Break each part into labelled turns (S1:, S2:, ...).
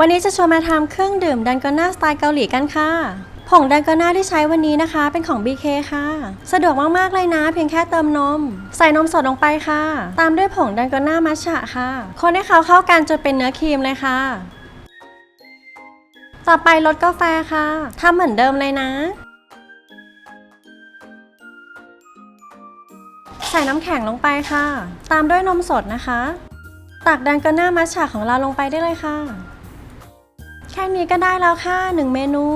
S1: วันนี้จะชวนมาทำเครื่องดื่มดันกอน่าสไตล์เกาหลีกันค่ะ ผงดันกอน่าที่ใช้วันนี้นะคะ เป็นของ BK ค่ะ สะดวกมาก ๆ เลยนะ เพียงแค่เติมนม ใส่นมสดลงไปค่ะ ตามด้วยผงดันกอน่ามัชฉะค่ะ คนให้เขาเข้ากันจนเป็นเนื้อครีมเลยค่ะ ต่อไปรสกาแฟค่ะทำเหมือนเดิมเลยนะ ใส่น้ำแข็งลงไปค่ะ ตามด้วยนมสดนะคะ ตักดันกอน่ามัชฉะของเราลงไปได้เลยค่ะ แค่นี้ก็ได้แล้วค่ะ 1 เมนู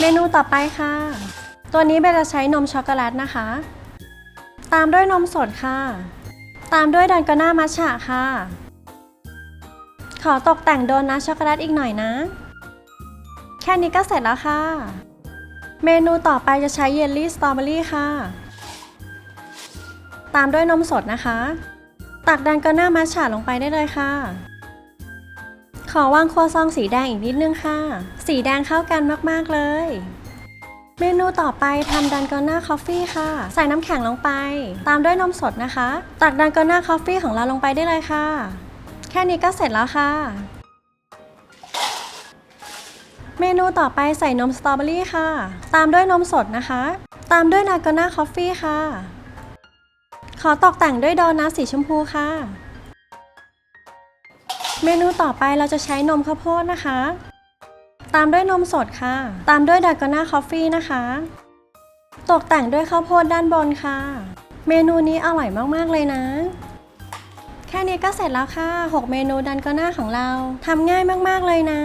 S1: เมนูต่อไปค่ะ ตัวนี้เบลจะใช้นมช็อกโกแลตนะคะ ตามด้วยนมสดค่ะ ตามด้วยดันกอน่ามัชฉะค่ะ ขอตกแต่งโดนัทช็อกโกแลตอีกหน่อยนะ แค่นี้ก็เสร็จแล้วค่ะ เมนูต่อไปจะใช้เยลลี่สตรอเบอรี่ค่ะ ตามด้วยนมสดนะคะ ตักดันกอน่ามัชฉะลงไปได้เลยค่ะ ขอวางครัวซองสีแดงอีกนิดนึงค่ะ สีแดงเข้ากันมากๆเลย เมนูต่อไปทำดันกอน่าคอฟฟี่ค่ะ ใส่น้ำแข็งลงไป ตามด้วยนมสดนะคะ ตักดันกอน่าคอฟฟี่ของเราลงไปได้เลยค่ะ แค่นี้ก็เสร็จแล้วค่ะ เมนูต่อไปใส่นมสตรอเบอรี่ค่ะ ตามด้วยนมสดนะคะ ตามด้วยดันกอน่าคอฟฟี่ค่ะ ขอตกแต่งด้วยโดนัทสีชมพูค่ะ เมนูต่อไปเราจะใช้นมข้าวโพดนะคะ ตามด้วยนมสดค่ะ ตามด้วยดากกอน่าคอฟฟี่นะคะ ตกแต่งด้วยข้าวโพดด้านบนค่ะ เมนูนี้อร่อยมาก ๆ เลยนะ แค่นี้ก็เสร็จแล้วค่ะ 6 เมนูดันกอน่าของเราทำง่ายมาก ๆ เลยนะ